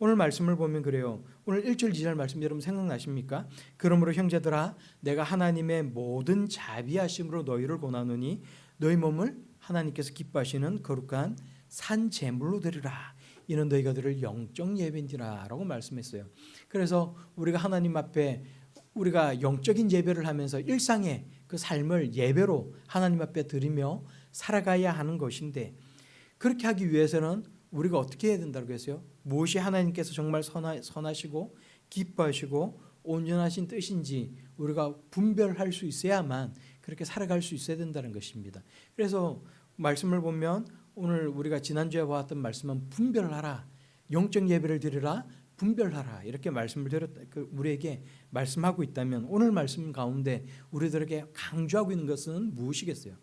오늘 말씀을 보면 그래요. 오늘 1절 2절 말씀 여러분 생각나십니까? 그러므로 형제들아 내가 하나님의 모든 자비하심으로 너희를 고나노니 너희 몸을 하나님께서 기뻐하시는 거룩한 산 제물로 드리라. 이는 너희가 드릴 영적 예배니라라고 말씀했어요. 그래서 우리가 하나님 앞에 우리가 영적인 예배를 하면서 일상의 그 삶을 예배로 하나님 앞에 드리며 살아가야 하는 것인데 그렇게 하기 위해서는 우리가 어떻게 해야 된다고 했어요? 무엇이 하나님께서 정말 선하, 선하 시고 기뻐하시고 온전하신 뜻인지 우리가 분별할 수 있어야만 그렇게 살아갈 수 있어야 된다는 것입니다. 그래서 말씀을 보면 오늘 우리가 지난주에 보았던 말씀은 분별하라. 영적 예배를 드리라. 분별하라. 이렇게 말씀을 드렸다. 그 우리에게 말씀하고 있다면 오늘 말씀 가운데 우리들에게 강조하고 있는 것은 무엇이겠어요?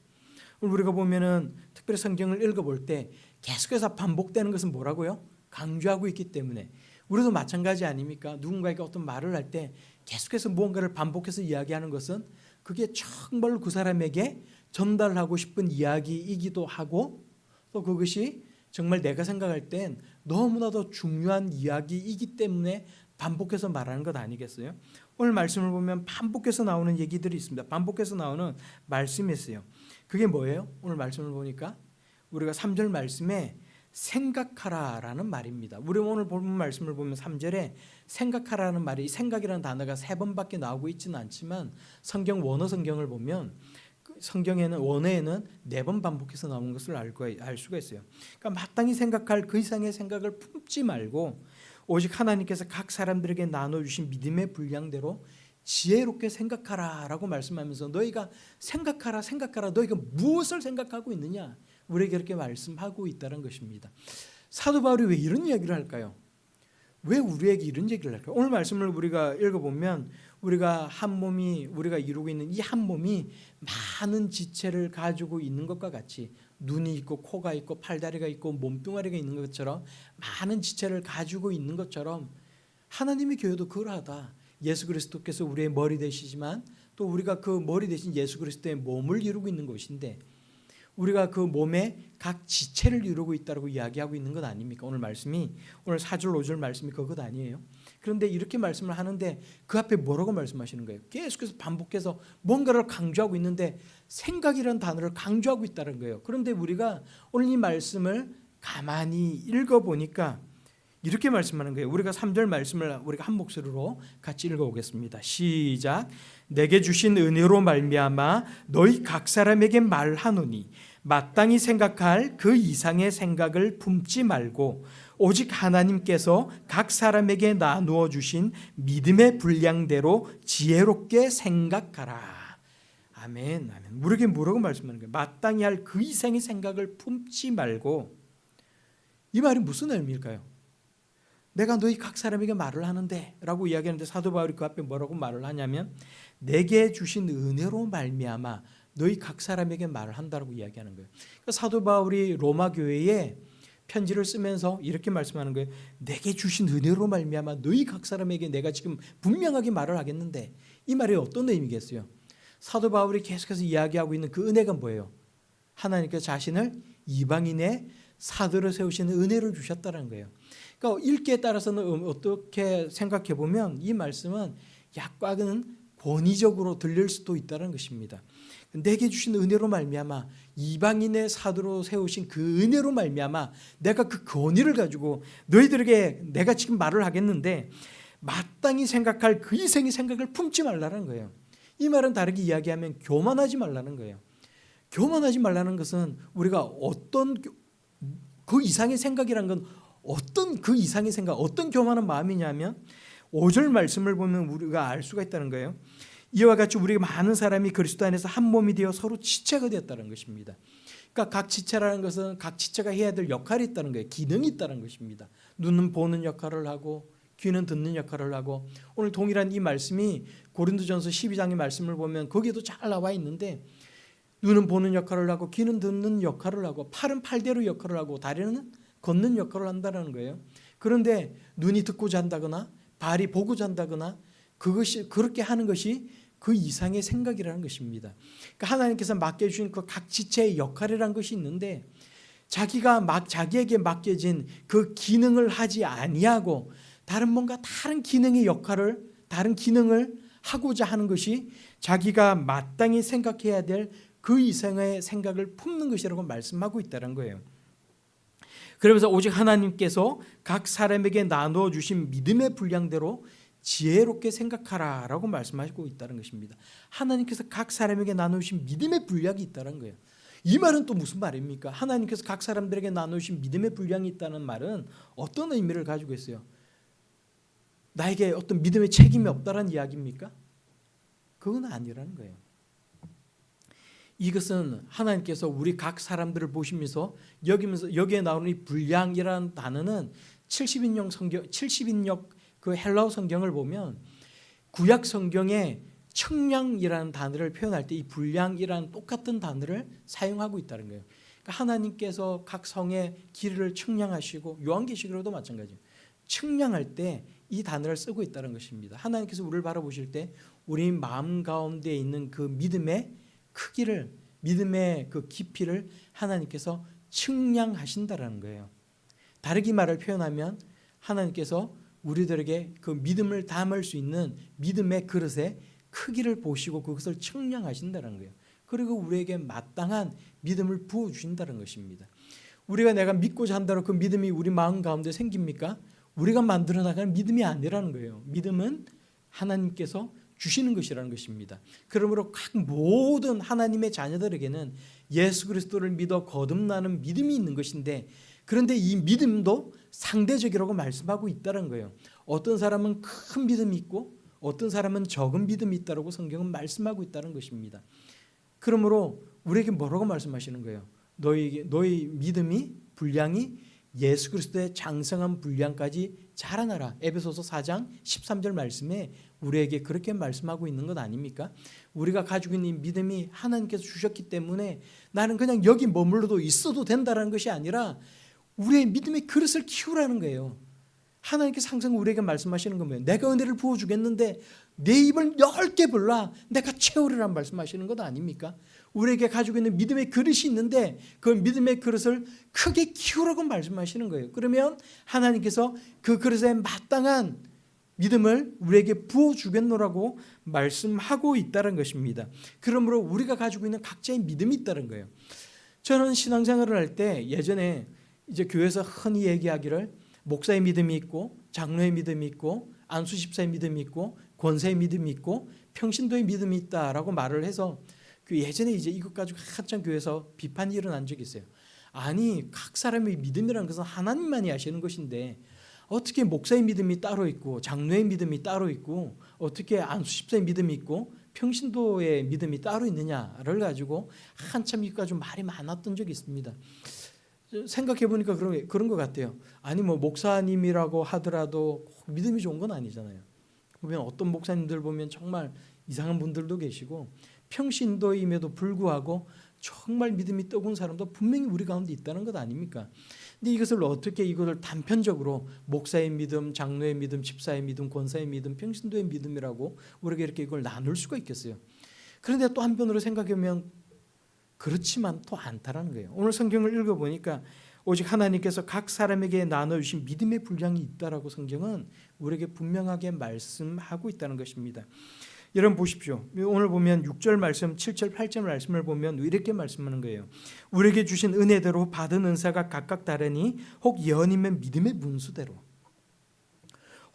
우리가 보면은 특별히 성경을 읽어볼 때 계속해서 반복되는 것은 뭐라고요? 강조하고 있기 때문에 우리도 마찬가지 아닙니까? 누군가에게 어떤 말을 할 때 계속해서 무언가를 반복해서 이야기하는 것은 그게 정말로 그 사람에게 전달하고 싶은 이야기이기도 하고 또 그것이 정말 내가 생각할 땐 너무나도 중요한 이야기이기 때문에 반복해서 말하는 것 아니겠어요? 오늘 말씀을 보면 반복해서 나오는 얘기들이 있습니다. 반복해서 나오는 말씀이 있어요. 그게 뭐예요? 오늘 말씀을 보니까 우리가 3절 말씀에 생각하라라는 말입니다. 우리 오늘 본 말씀을 보면 3절에 생각하라는 말이 생각이라는 단어가 세 번밖에 나오고 있지는 않지만 성경 원어 성경을 보면 그 성경에는 원어에는 네 번 반복해서 나오는 것을 알 수가 있어요. 그러니까 마땅히 생각할 그 이상의 생각을 품지 말고 오직 하나님께서 각 사람들에게 나눠 주신 믿음의 분량대로 지혜롭게 생각하라라고 말씀하면서 너희가 생각하라 생각하라 너희가 무엇을 생각하고 있느냐 우리에게 이렇게 말씀하고 있다는 것입니다. 사도 바울이 왜 이런 이야기를 할까요? 왜 우리에게 이런 얘기를 할까요? 오늘 말씀을 우리가 읽어보면 우리가 한 몸이 우리가 이루고 있는 이 한 몸이 많은 지체를 가지고 있는 것과 같이 눈이 있고 코가 있고 팔다리가 있고 몸뚱아리가 있는 것처럼 많은 지체를 가지고 있는 것처럼 하나님의 교회도 그러하다. 예수 그리스도께서 우리의 머리 되시지만 또 우리가 그 머리 대신 예수 그리스도의 몸을 이루고 있는 것인데 우리가 그 몸의 각 지체를 이루고 있다고 이야기하고 있는 것 아닙니까? 오늘 말씀이 오늘 4절 5절 말씀이 그것 아니에요. 그런데 이렇게 말씀을 하는데 그 앞에 뭐라고 말씀하시는 거예요? 계속해서 반복해서 뭔가를 강조하고 있는데 생각이라는 단어를 강조하고 있다는 거예요. 그런데 우리가 오늘 이 말씀을 가만히 읽어 보니까 이렇게 말씀하는 거예요. 우리가 3절 말씀을 우리가 한 목소리로 같이 읽어 오겠습니다. 시작. 내게 주신 은혜로 말미암아 너희 각 사람에게 말하노니 마땅히 생각할 그 이상의 생각을 품지 말고 오직 하나님께서 각 사람에게 나누어 주신 믿음의 분량대로 지혜롭게 생각하라. 아멘. 아멘. 우리에게 뭐라고 말씀하는 거예요? 마땅히 할 그 이상의 생각을 품지 말고 이 말이 무슨 의미일까요? 내가 너희 각 사람에게 말을 하는데 라고 이야기하는데 사도 바울이 그 앞에 뭐라고 말을 하냐면 내게 주신 은혜로 말미암아 너희 각 사람에게 말을 한다라고 이야기하는 거예요. 그러니까 사도 바울이 로마 교회에 편지를 쓰면서 이렇게 말씀하는 거예요. 내게 주신 은혜로 말미암아 너희 각 사람에게 내가 지금 분명하게 말을 하겠는데 이 말이 어떤 의미겠어요? 사도 바울이 계속해서 이야기하고 있는 그 은혜가 뭐예요? 하나님께서 자신을 이방인의 사도로 세우시는 은혜를 주셨다는 거예요. 그러니까 읽기에 따라서는 어떻게 생각해 보면 이 말씀은 약간은 권위적으로 들릴 수도 있다는 것입니다. 내게 주신 은혜로 말미암아 이방인의 사도로 세우신 그 은혜로 말미암아 내가 그 권위를 가지고 너희들에게 내가 지금 말을 하겠는데 마땅히 생각할 그 이생의 생각을 품지 말라는 거예요. 이 말은 다르게 이야기하면 교만하지 말라는 거예요. 교만하지 말라는 것은 우리가 어떤 그 이상의 생각이란 건 어떤 그 이상의 생각, 어떤 교만한 마음이냐면 5절 말씀을 보면 우리가 알 수가 있다는 거예요. 이와 같이 우리 많은 사람이 그리스도 안에서 한 몸이 되어 서로 지체가 되었다는 것입니다. 그러니까 각 지체라는 것은 각 지체가 해야 될 역할이 있다는 거예요. 기능이 있다는 것입니다. 눈은 보는 역할을 하고 귀는 듣는 역할을 하고 오늘 동일한 이 말씀이 고린도전서 12장의 말씀을 보면 거기에도 잘 나와 있는데 눈은 보는 역할을 하고 귀는 듣는 역할을 하고 팔은 팔대로 역할을 하고 다리는 걷는 역할을 한다는 거예요. 그런데 눈이 듣고자 한다거나 발이 보고자 한다거나 그것이 그렇게 하는 것이 그 이상의 생각이라는 것입니다. 그러니까 하나님께서 맡겨주신 그 각 지체의 역할이라는 것이 있는데 자기가 막 자기에게 맡겨진 그 기능을 하지 아니하고 다른 뭔가 다른 기능의 역할을 다른 기능을 하고자 하는 것이 자기가 마땅히 생각해야 될 그 이상의 생각을 품는 것이라고 말씀하고 있다는 거예요. 그러면서 오직 하나님께서 각 사람에게 나누어 주신 믿음의 분량대로 지혜롭게 생각하라라고 말씀하시고 있다는 것입니다. 하나님께서 각 사람에게 나누신 믿음의 분량이 있다는 거예요. 이 말은 또 무슨 말입니까? 하나님께서 각 사람들에게 나누신 믿음의 분량이 있다는 말은 어떤 의미를 가지고 있어요? 나에게 어떤 믿음의 책임이 없다는 이야기입니까? 그건 아니라는 거예요. 이것은 하나님께서 우리 각 사람들을 보시면서 여기면서 여기에 나오는 이 분량이라는 단어는 70인용 성경 70인역 그 헬라어 성경을 보면 구약 성경에 청량이라는 단어를 표현할 때이 분량이라는 똑같은 단어를 사용하고 있다는 거예요. 그러니까 하나님께서 각 성의 길을 청량하시고 요한계시록도 마찬가지예요. 청량할 때 이 단어를 쓰고 있다는 것입니다. 하나님께서 우리를 바라보실 때 우리 마음 가운데 있는 그 믿음의 크기를 믿음의 그 깊이를 하나님께서 측량하신다라는 거예요. 다르게 말을 표현하면 하나님께서 우리들에게 그 믿음을 담을 수 있는 믿음의 그릇의 크기를 보시고 그것을 측량하신다는 거예요. 그리고 우리에게 마땅한 믿음을 부어 주신다는 것입니다. 우리가 내가 믿고자 한다는 그 믿음이 우리 마음 가운데 생깁니까? 우리가 만들어 나가는 믿음이 아니라는 거예요. 믿음은 하나님께서 주시는 것이라는 것입니다. 그러므로 각 모든 하나님의 자녀들에게는 예수 그리스도를 믿어 거듭나는 믿음이 있는 것인데 그런데 이 믿음도 상대적이라고 말씀하고 있다는 거예요. 어떤 사람은 큰 믿음이 있고 어떤 사람은 적은 믿음이 있다고 성경은 말씀하고 있다는 것입니다. 그러므로 우리에게 뭐라고 말씀하시는 거예요? 너희 너희 믿음이 분량이 예수 그리스도의 장성한 분량까지 자라나라. 에베소서 4장 13절 말씀에 우리에게 그렇게 말씀하고 있는 것 아닙니까? 우리가 가지고 있는 믿음이 하나님께서 주셨기 때문에 나는 그냥 여기 머물러도 있어도 된다는 것이 아니라 우리의 믿음의 그릇을 키우라는 거예요. 하나님께서 항상 우리에게 말씀하시는 거예요. 내가 은혜를 부어 주겠는데 내 입을 넓게 불라 내가 채우리란 말씀하시는 것 아닙니까? 우리에게 가지고 있는 믿음의 그릇이 있는데 그 믿음의 그릇을 크게 키우라고 말씀하시는 거예요. 그러면 하나님께서 그 그릇에 마땅한 믿음을 우리에게 부어 주겠노라고 말씀하고 있다는 것입니다. 그러므로 우리가 가지고 있는 각자의 믿음이 있다는 거예요. 저는 신앙생활을 할 때 예전에 이제 교회에서 흔히 얘기하기를 목사의 믿음이 있고 장로의 믿음이 있고 안수 집사의 믿음이 있고 권세의 믿음이 있고 평신도의 믿음이 있다라고 말을 해서 그 예전에 이제 이것 가지고 한참 교회에서 비판이 일어난 적이 있어요. 아니 각 사람의 믿음이라는 것은 하나님만이 하시는 것인데 어떻게 목사의 믿음이 따로 있고 장로의 믿음이 따로 있고 어떻게 안수집사의 믿음이 있고 평신도의 믿음이 따로 있느냐를 가지고 한참 가지고 말이 많았던 적이 있습니다. 생각해 보니까 그런 그런 것 같아요. 아니 뭐 목사님이라고 하더라도 믿음이 좋은 건 아니잖아요. 보면 어떤 목사님들 보면 정말 이상한 분들도 계시고 평신도임에도 불구하고 정말 믿음이 뜨거운 사람도 분명히 우리 가운데 있다는 것 아닙니까? 근데 이것을 어떻게 이것을 단편적으로 목사의 믿음, 장로의 믿음, 집사의 믿음, 권사의 믿음, 평신도의 믿음이라고 우리가 이렇게 이걸 나눌 수가 있겠어요. 그런데 또 한편으로 생각해 보면 그렇지만 또 않다라는 거예요. 오늘 성경을 읽어 보니까 오직 하나님께서 각 사람에게 나눠 주신 믿음의 분량이 있다라고 성경은 우리에게 분명하게 말씀하고 있다는 것입니다. 여러분 보십시오. 오늘 보면 6절 말씀, 7절, 8절 말씀을 보면 이렇게 말씀하는 거예요. 우리에게 주신 은혜대로 받은 은사가 각각 다르니 혹 예언이면 믿음의 문수대로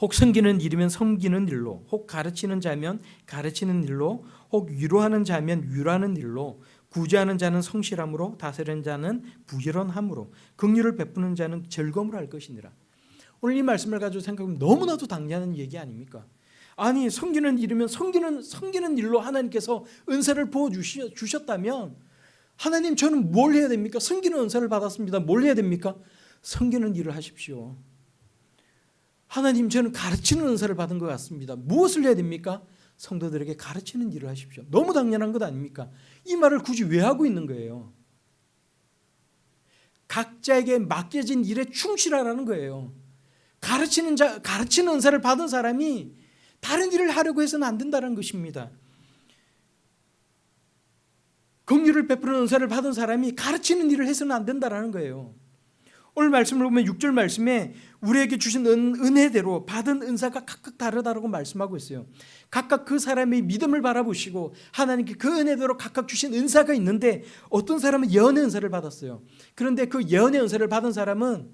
혹 섬기는 일이면 섬기는 일로 혹 가르치는 자면 가르치는 일로 혹 위로하는 자면 위로하는 일로 구제하는 자는 성실함으로 다스리는 자는 부지런함으로 긍휼을 베푸는 자는 즐거움을 할 것이니라. 오늘 이 말씀을 가지고 생각하면 너무나도 당연한 얘기 아닙니까? 아니 섬기는 일이면 섬기는 섬기는 일로 하나님께서 은사를 부어 주셨다면 하나님 저는 뭘 해야 됩니까? 섬기는 은사를 받았습니다. 뭘 해야 됩니까? 섬기는 일을 하십시오. 하나님 저는 가르치는 은사를 받은 것 같습니다. 무엇을 해야 됩니까? 성도들에게 가르치는 일을 하십시오. 너무 당연한 것 아닙니까? 이 말을 굳이 왜 하고 있는 거예요? 각자에게 맡겨진 일에 충실하라는 거예요. 가르치는 자, 가르치는 은사를 받은 사람이 다른 일을 하려고 해서는 안 된다는 것입니다. 긍휼을 베푸는 은사를 받은 사람이 가르치는 일을 해서는 안 된다라는 거예요. 오늘 말씀을 보면 6절 말씀에 우리에게 주신 은, 은혜대로 받은 은사가 각각 다르다고 말씀하고 있어요. 각각 그 사람의 믿음을 바라보시고 하나님께 그 은혜대로 각각 주신 은사가 있는데 어떤 사람은 예언의 은사를 받았어요. 그런데 그 예언의 은사를 받은 사람은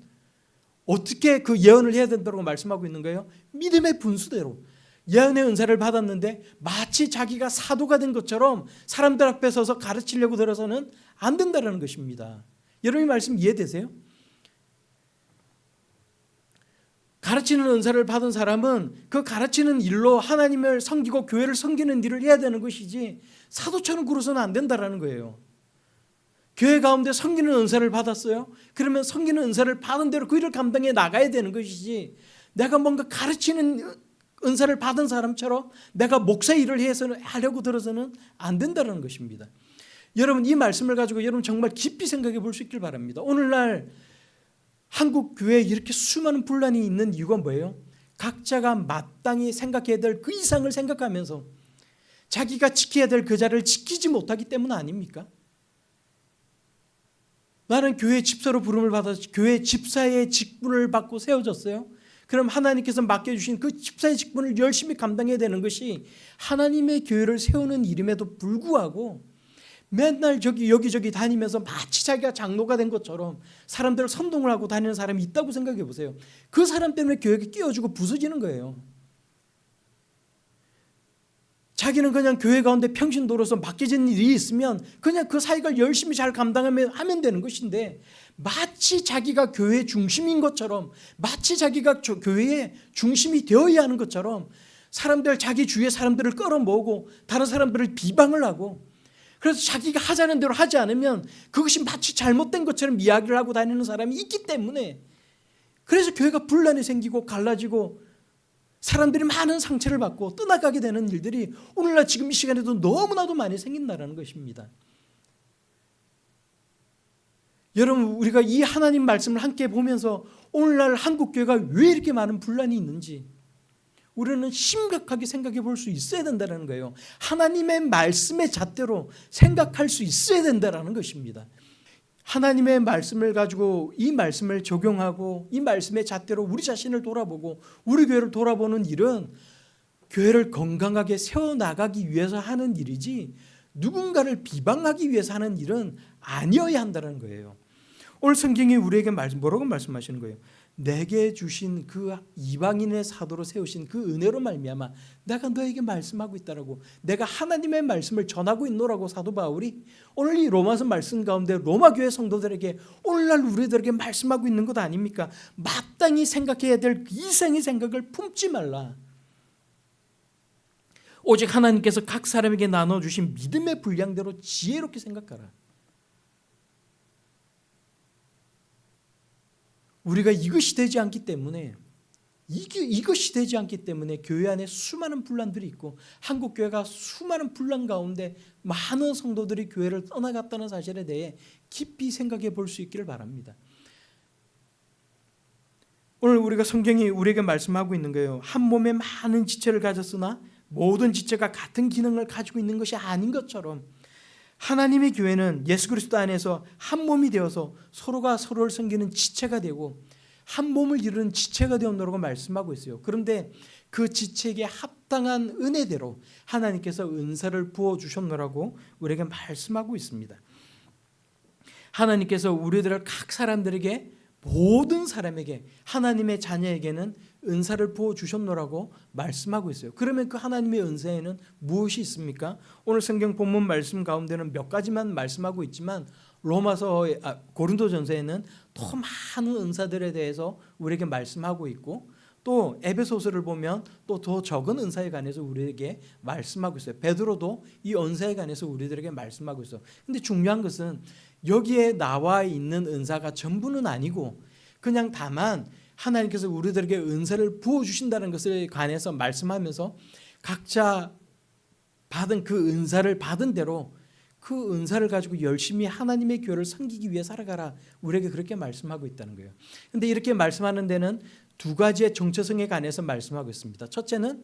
어떻게 그 예언을 해야 된다고 말씀하고 있는 거예요? 믿음의 분수대로. 예언의 은사를 받았는데 마치 자기가 사도가 된 것처럼 사람들 앞에 서서 가르치려고 들어서는 안 된다는 것입니다. 여러분이 말씀 이해되세요? 가르치는 은사를 받은 사람은 그 가르치는 일로 하나님을 섬기고 교회를 섬기는 일을 해야 되는 것이지 사도처럼 굴어서는 안 된다라는 거예요. 교회 가운데 섬기는 은사를 받았어요. 그러면 섬기는 은사를 받은 대로 그 일을 감당해 나가야 되는 것이지 내가 뭔가 가르치는 은사를 받은 사람처럼 내가 목사 일을 해서 하려고 들어서는 안 된다는 것입니다. 여러분 이 말씀을 가지고 여러분 정말 깊이 생각해 볼 수 있길 바랍니다. 오늘날 한국 교회에 이렇게 수많은 분란이 있는 이유가 뭐예요? 각자가 마땅히 생각해야 될 그 이상을 생각하면서 자기가 지켜야 될 그 자를 지키지 못하기 때문 아닙니까? 나는 교회 집사로 부름을 받아서 교회 집사의 직분을 받고 세워졌어요. 그럼 하나님께서 맡겨주신 그 집사의 직분을 열심히 감당해야 되는 것이 하나님의 교회를 세우는 일임에도 불구하고 맨날 저기 여기저기 다니면서 마치 자기가 장로가 된 것처럼 사람들을 선동을 하고 다니는 사람이 있다고 생각해 보세요. 그 사람 때문에 교회가 끼어주고 부서지는 거예요. 자기는 그냥 교회 가운데 평신도로서 맡겨진 일이 있으면 그냥 그 사역을 열심히 잘 감당하면 하면 되는 것인데 마치 자기가 교회 중심인 것처럼 마치 자기가 교회의 중심이 되어야 하는 것처럼 사람들 자기 주위의 사람들을 끌어모으고 다른 사람들을 비방을 하고 그래서 자기가 하자는 대로 하지 않으면 그것이 마치 잘못된 것처럼 이야기를 하고 다니는 사람이 있기 때문에 그래서 교회가 분란이 생기고 갈라지고 사람들이 많은 상처를 받고 떠나가게 되는 일들이 오늘날 지금 이 시간에도 너무나도 많이 생긴다는 것입니다. 여러분 우리가 이 하나님 말씀을 함께 보면서 오늘날 한국 교회가 왜 이렇게 많은 분란이 있는지 우리는 심각하게 생각해 볼 수 있어야 된다는 거예요. 하나님의 말씀의 잣대로 생각할 수 있어야 된다는 것입니다. 하나님의 말씀을 가지고 이 말씀을 적용하고 이 말씀의 잣대로 우리 자신을 돌아보고 우리 교회를 돌아보는 일은 교회를 건강하게 세워나가기 위해서 하는 일이지 누군가를 비방하기 위해서 하는 일은 아니어야 한다는 거예요. 오늘 성경이 우리에게 말씀 뭐라고 말씀하시는 거예요? 내게 주신 그 이방인의 사도로 세우신 그 은혜로 말미암아 내가 너에게 말씀하고 있다라고 내가 하나님의 말씀을 전하고 있노라고 사도 바울이 오늘 이 로마서 말씀 가운데 로마 교회 성도들에게 오늘날 우리들에게 말씀하고 있는 것 아닙니까? 마땅히 생각해야 될 이생의 생각을 품지 말라. 오직 하나님께서 각 사람에게 나눠 주신 믿음의 분량대로 지혜롭게 생각하라. 우리가 이것이 되지 않기 때문에 이게, 이것이 되지 않기 때문에 교회 안에 수많은 분란들이 있고 한국 교회가 수많은 분란 가운데 많은 성도들이 교회를 떠나갔다는 사실에 대해 깊이 생각해 볼 수 있기를 바랍니다. 오늘 우리가 성경이 우리에게 말씀하고 있는 거예요. 한 몸에 많은 지체를 가졌으나 모든 지체가 같은 기능을 가지고 있는 것이 아닌 것처럼 하나님의 교회는 예수 그리스도 안에서 한 몸이 되어서 서로가 서로를 섬기는 지체가 되고 한 몸을 이루는 지체가 되었노라고 말씀하고 있어요. 그런데 그 지체에게 합당한 은혜대로 하나님께서 은사를 부어 주셨노라고 우리에게 말씀하고 있습니다. 하나님께서 우리들을 각 사람들에게 모든 사람에게 하나님의 자녀에게는 은사를 부어 주셨노라고 말씀하고 있어요. 그러면 그 하나님의 은사에는 무엇이 있습니까? 오늘 성경 본문 말씀 가운데는 몇 가지만 말씀하고 있지만 로마서 아, 고린도전서에는 더 많은 은사들에 대해서 우리에게 말씀하고 있고 또 에베소서를 보면 또 더 적은 은사에 관해서 우리에게 말씀하고 있어요. 베드로도 이 은사에 관해서 우리들에게 말씀하고 있어. 근데 중요한 것은 여기에 나와 있는 은사가 전부는 아니고 그냥 다만 하나님께서 우리들에게 은사를 부어 주신다는 것에 관해서 말씀하면서 각자 받은 그 은사를 받은 대로 그 은사를 가지고 열심히 하나님의 교회를 섬기기 위해 살아가라. 우리에게 그렇게 말씀하고 있다는 거예요. 근데 이렇게 말씀하는 데는 두 가지의 정체성에 관해서 말씀하고 있습니다. 첫째는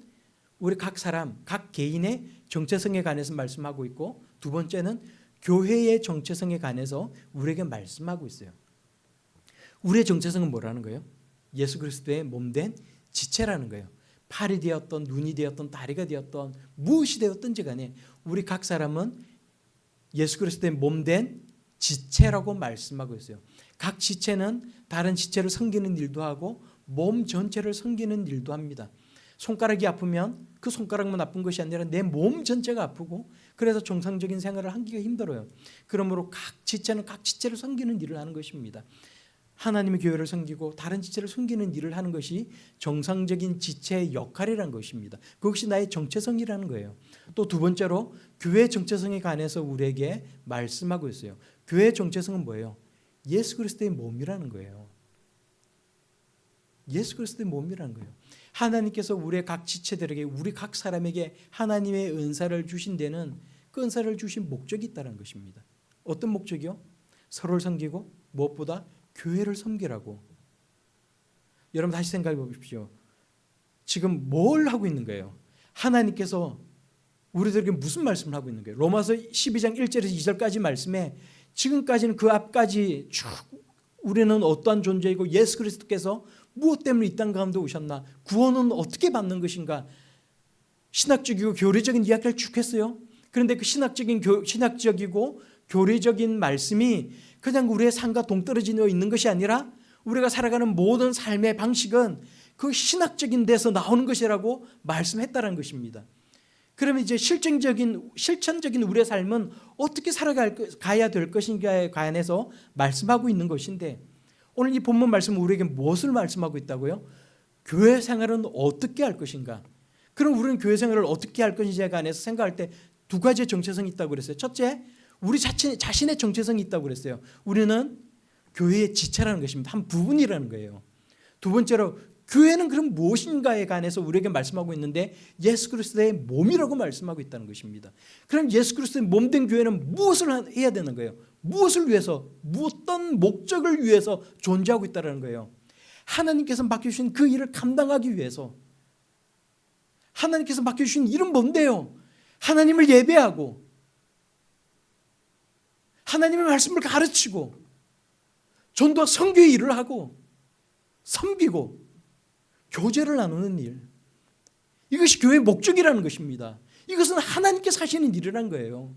우리 각 사람, 각 개인의 정체성에 관해서 말씀하고 있고 두 번째는 교회의 정체성에 관해서 우리에게 말씀하고 있어요. 우리의 정체성은 뭐라는 거예요? 예수 그리스도의 몸된 지체라는 거예요. 팔이 되었던 눈이 되었던 다리가 되었던 무엇이 되었든지 간에 우리 각 사람은 예수 그리스도의 몸된 지체라고 말씀하고 있어요. 각 지체는 다른 지체를 섬기는 일도 하고 몸 전체를 섬기는 일도 합니다. 손가락이 아프면 그 손가락만 아픈 것이 아니라 내 몸 전체가 아프고 그래서 정상적인 생활을 하기가 힘들어요. 그러므로 각 지체는 각 지체를 섬기는 일을 하는 것입니다. 하나님의 교회를 섬기고 다른 지체를 섬기는 일을 하는 것이 정상적인 지체의 역할이라는 것입니다. 그것이 나의 정체성이라는 거예요. 또 두 번째로 교회의 정체성에 관해서 우리에게 말씀하고 있어요. 교회의 정체성은 뭐예요? 예수 그리스도의 몸이라는 거예요. 예수 그리스도의 몸이라는 거예요. 하나님께서 우리의 각 지체들에게 우리 각 사람에게 하나님의 은사를 주신 데는 그 은사를 주신 목적이 있다는 것입니다. 어떤 목적이요? 서로를 섬기고 무엇보다 교회를 섬기라고. 여러분 다시 생각해 보십시오. 지금 뭘 하고 있는 거예요? 하나님께서 우리들에게 무슨 말씀을 하고 있는 거예요? 로마서 12장 1절에서 2절까지 말씀에 지금까지는 그 앞까지 쭉 우리는 어떠한 존재이고 예수 그리스도께서 무엇 때문에 이 땅 가운데 오셨나? 구원은 어떻게 받는 것인가? 신학적이고 교리적인 이야기를 쭉 했어요. 그런데 그 신학적인 교, 신학적이고 교리적인 말씀이 그냥 우리의 삶과 동떨어져 있는 것이 아니라 우리가 살아가는 모든 삶의 방식은 그 신학적인 데서 나오는 것이라고 말씀했다는 것입니다. 그러면 이제 실증적인 실천적인 우리의 삶은 어떻게 살아가야 될 것인가에 관해서 말씀하고 있는 것인데 오늘 이 본문 말씀은 우리에게 무엇을 말씀하고 있다고요? 교회 생활은 어떻게 할 것인가? 그럼 우리는 교회 생활을 어떻게 할 것인지에 관해서 생각할 때 두 가지의 정체성이 있다고 그랬어요. 첫째, 우리 자신, 자신의 정체성이 있다고 그랬어요. 우리는 교회의 지체라는 것입니다. 한 부분이라는 거예요. 두 번째로 교회는 그럼 무엇인가에 관해서 우리에게 말씀하고 있는데 예수 그리스도의 몸이라고 말씀하고 있다는 것입니다. 그럼 예수 그리스도의 몸된 교회는 무엇을 해야 되는 거예요? 무엇을 위해서 어떤 목적을 위해서 존재하고 있다는 거예요. 하나님께서 맡겨주신 그 일을 감당하기 위해서 하나님께서 맡겨주신 일은 뭔데요? 하나님을 예배하고 하나님의 말씀을 가르치고 전도와 성교의 일을 하고 섬기고 교제를 나누는 일. 이것이 교회의 목적이라는 것입니다. 이것은 하나님께서 하시는 일이란 거예요.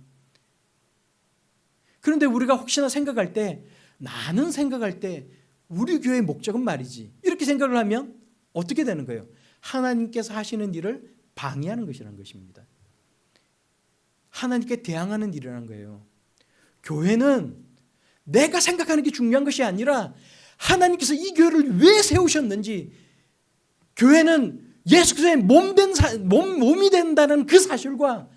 그런데 우리가 혹시나 생각할 때 나는 생각할 때 우리 교회의 목적은 말이지. 이렇게 생각을 하면 어떻게 되는 거예요? 하나님께서 하시는 일을 방해하는 것이라는 것입니다. 하나님께 대항하는 일이라는 거예요. 교회는 내가 생각하는 게 중요한 것이 아니라 하나님께서 이 교회를 왜 세우셨는지 교회는 예수 그리스도의 몸된 사, 몸 몸이 된다는 그 사실과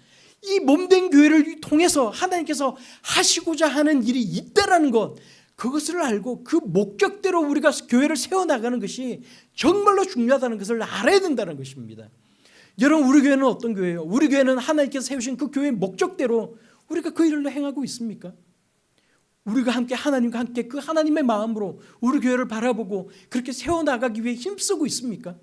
이 몸된 교회를 통해서 하나님께서 하시고자 하는 일이 있다라는 것 그것을 알고 그 목적대로 우리가 교회를 세워 나가는 것이 정말로 중요하다는 것을 알아야 된다는 것입니다. 여러분 우리 교회는 어떤 교회예요? 우리 교회는 하나님께서 세우신 그 교회의 목적대로 우리가 그 일을 행하고 있습니까? 우리가 함께 하나님과 함께 그 하나님의 마음으로 우리 교회를 바라보고 그렇게 세워 나가기 위해 힘쓰고 있습니까?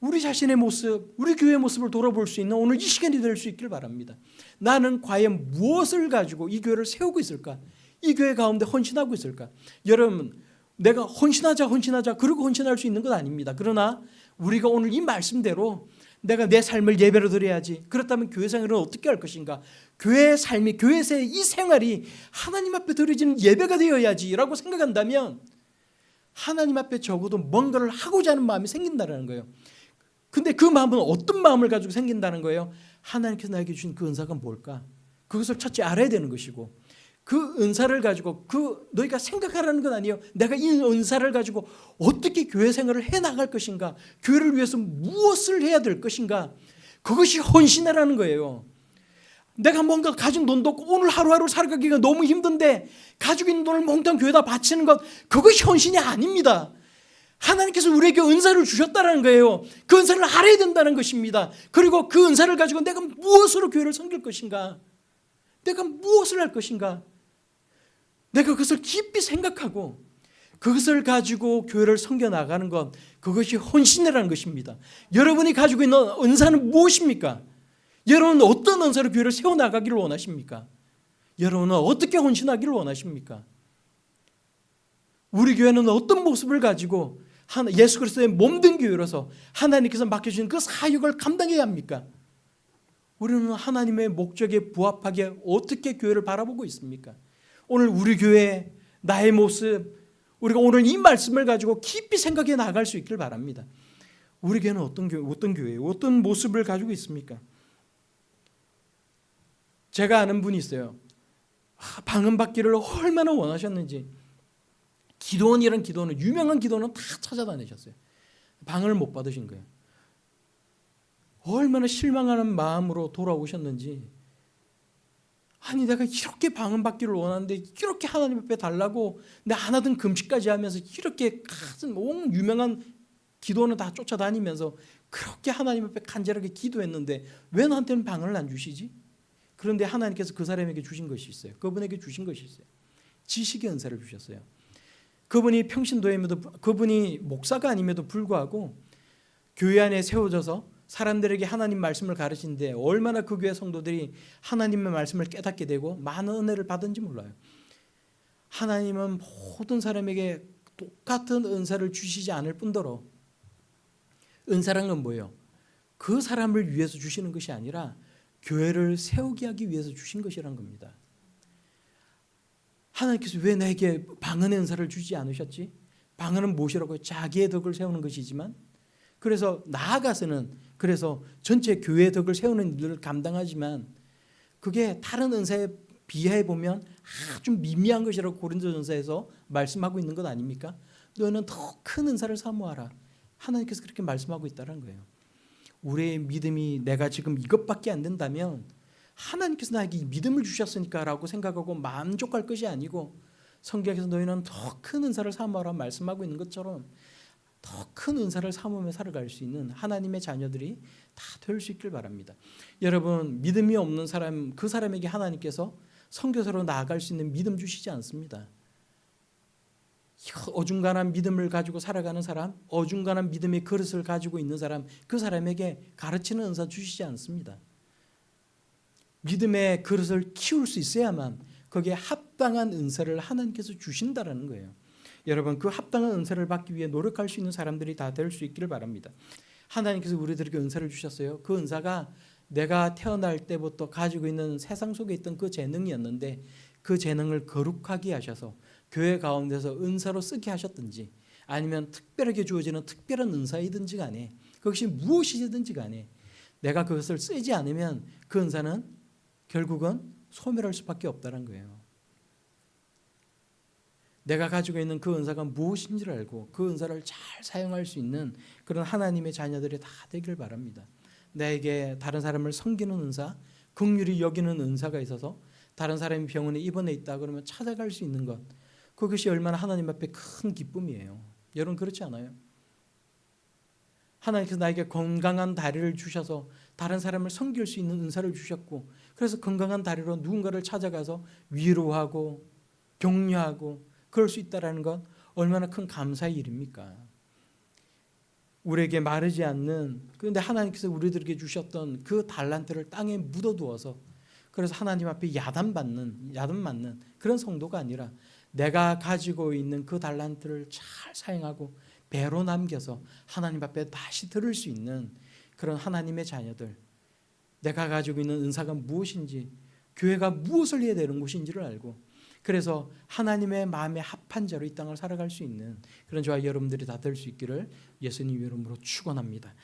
우리 자신의 모습, 우리 교회의 모습을 돌아볼 수 있는 오늘 이 시간이 될 수 있길 바랍니다. 나는 과연 무엇을 가지고 이 교회를 세우고 있을까? 이 교회 가운데 헌신하고 있을까? 여러분, 내가 헌신하자, 헌신하자, 그러고 헌신할 수 있는 건 아닙니다. 그러나 우리가 오늘 이 말씀대로 내가 내 삶을 예배로 드려야지. 그렇다면 교회 생활은 어떻게 할 것인가? 교회의 삶이, 교회에서의 이 생활이 하나님 앞에 드려지는 예배가 되어야지라고 생각한다면 하나님 앞에 적어도 뭔가를 하고자 하는 마음이 생긴다는 거예요. 근데 그 마음은 어떤 마음을 가지고 생긴다는 거예요? 하나님께서 나에게 주신 그 은사가 뭘까? 그것을 첫째 알아야 되는 것이고 그 은사를 가지고 그 너희가 생각하라는 건 아니에요. 내가 이 은사를 가지고 어떻게 교회 생활을 해 나갈 것인가? 교회를 위해서 무엇을 해야 될 것인가? 그것이 헌신이라는 거예요. 내가 뭔가 가진 돈도 없고 오늘 하루하루 살아가기가 너무 힘든데 가지고 있는 돈을 몽땅 교회다 바치는 것 그것이 헌신이 아닙니다. 하나님께서 우리에게 은사를 주셨다는 거예요. 그 은사를 알아야 된다는 것입니다. 그리고 그 은사를 가지고 내가 무엇으로 교회를 섬길 것인가? 내가 무엇을 할 것인가? 내가 그것을 깊이 생각하고 그것을 가지고 교회를 섬겨 나가는 것 그것이 헌신이라는 것입니다. 여러분이 가지고 있는 은사는 무엇입니까? 여러분은 어떤 은사로 교회를 세워 나가기를 원하십니까? 여러분은 어떻게 헌신하기를 원하십니까? 우리 교회는 어떤 모습을 가지고 예수 그리스도의 몸된 교회로서 하나님께서 맡겨주신 그 사역을 감당해야 합니까? 우리는 하나님의 목적에 부합하게 어떻게 교회를 바라보고 있습니까? 오늘 우리 교회 나의 모습 우리가 오늘 이 말씀을 가지고 깊이 생각해 나갈 수 있기를 바랍니다. 우리 교회는 어떤 교회, 어떤 교회예요? 어떤 모습을 가지고 있습니까? 제가 아는 분이 있어요. 아, 방언 받기를 얼마나 원하셨는지 기도원이란 기도는 유명한 기도는 다 찾아다니셨어요. 방언을 못 받으신 거예요. 얼마나 실망하는 마음으로 돌아오셨는지 아니 내가 이렇게 방언 받기를 원하는데 이렇게 하나님 앞에 달라고 내안 하던 금식까지 하면서 이렇게 큰온 유명한 기도는 다 쫓아다니면서 그렇게 하나님 앞에 간절하게 기도했는데 왜 나한테는 방언을 안 주시지? 그런데 하나님께서 그 사람에게 주신 것이 있어요. 그분에게 주신 것이 있어요. 지식의 은사를 주셨어요. 그분이 평신도임에도 그분이 목사가 아님에도 불구하고 교회 안에 세워져서 사람들에게 하나님 말씀을 가르치는데 얼마나 그 교회 성도들이 하나님의 말씀을 깨닫게 되고 많은 은혜를 받은지 몰라요. 하나님은 모든 사람에게 똑같은 은사를 주시지 않을 뿐더러 은사란 건 뭐예요? 그 사람을 위해서 주시는 것이 아니라 교회를 세우게 하기 위해서 주신 것이란 겁니다. 하나님께서 왜 나에게 방언의 은사를 주지 않으셨지? 방언은 무엇이라고 자기의 덕을 세우는 것이지만 그래서 나아가서는 그래서 전체 교회의 덕을 세우는 일을 감당하지만 그게 다른 은사에 비하해 보면 아주 미미한 것이라고 고린도전서에서 말씀하고 있는 것 아닙니까? 너는 더 큰 은사를 사모하라. 하나님께서 그렇게 말씀하고 있다는 거예요. 우리의 믿음이 내가 지금 이것밖에 안 된다면 하나님께서 나에게 이 믿음을 주셨으니까라고 생각하고 만족할 것이 아니고 성경에서 너희는 더 큰 은사를 사모하라 말씀하고 있는 것처럼 더 큰 은사를 사모하며 살아갈 수 있는 하나님의 자녀들이 다 될 수 있길 바랍니다. 여러분 믿음이 없는 사람 그 사람에게 하나님께서 성교사로 나아갈 수 있는 믿음 주시지 않습니다. 어중간한 믿음을 가지고 살아가는 사람, 어중간한 믿음의 그릇을 가지고 있는 사람, 그 사람에게 가르치는 은사 주시지 않습니다. 믿음의 그릇을 키울 수 있어야만 거기에 합당한 은사를 하나님께서 주신다라는 거예요. 여러분 그 합당한 은사를 받기 위해 노력할 수 있는 사람들이 다 될 수 있기를 바랍니다. 하나님께서 우리들에게 은사를 주셨어요. 그 은사가 내가 태어날 때부터 가지고 있는 세상 속에 있던 그 재능이었는데 그 재능을 거룩하게 하셔서 교회 가운데서 은사로 쓰게 하셨든지 아니면 특별하게 주어지는 특별한 은사이든지 간에 그것이 무엇이든지 간에 내가 그것을 쓰지 않으면 그 은사는 결국은 소멸할 수밖에 없다는 거예요. 내가 가지고 있는 그 은사가 무엇인지를 알고 그 은사를 잘 사용할 수 있는 그런 하나님의 자녀들이 다 되길 바랍니다. 나에게 다른 사람을 섬기는 은사, 긍휼히 여기는 은사가 있어서 다른 사람이 병원에 입원해 있다 그러면 찾아갈 수 있는 것 그것이 얼마나 하나님 앞에 큰 기쁨이에요. 여러분 그렇지 않아요? 하나님께서 나에게 건강한 다리를 주셔서 다른 사람을 섬길 수 있는 은사를 주셨고 그래서 건강한 다리로 누군가를 찾아가서 위로하고 격려하고 그럴 수 있다라는 건 얼마나 큰 감사의 일입니까? 우리에게 마르지 않는 그런데 하나님께서 우리들에게 주셨던 그 달란트를 땅에 묻어두어서 그래서 하나님 앞에 야단 받는 야단 맞는 그런 성도가 아니라 내가 가지고 있는 그 달란트를 잘 사용하고 배로 남겨서 하나님 앞에 다시 들을 수 있는 그런 하나님의 자녀들 내가 가지고 있는 은사가 무엇인지 교회가 무엇을 해야 되는 곳인지를 알고 그래서 하나님의 마음에 합한 자로 이 땅을 살아갈 수 있는 그런 저와 여러분들이 다 될 수 있기를 예수님 이름으로 축원합니다.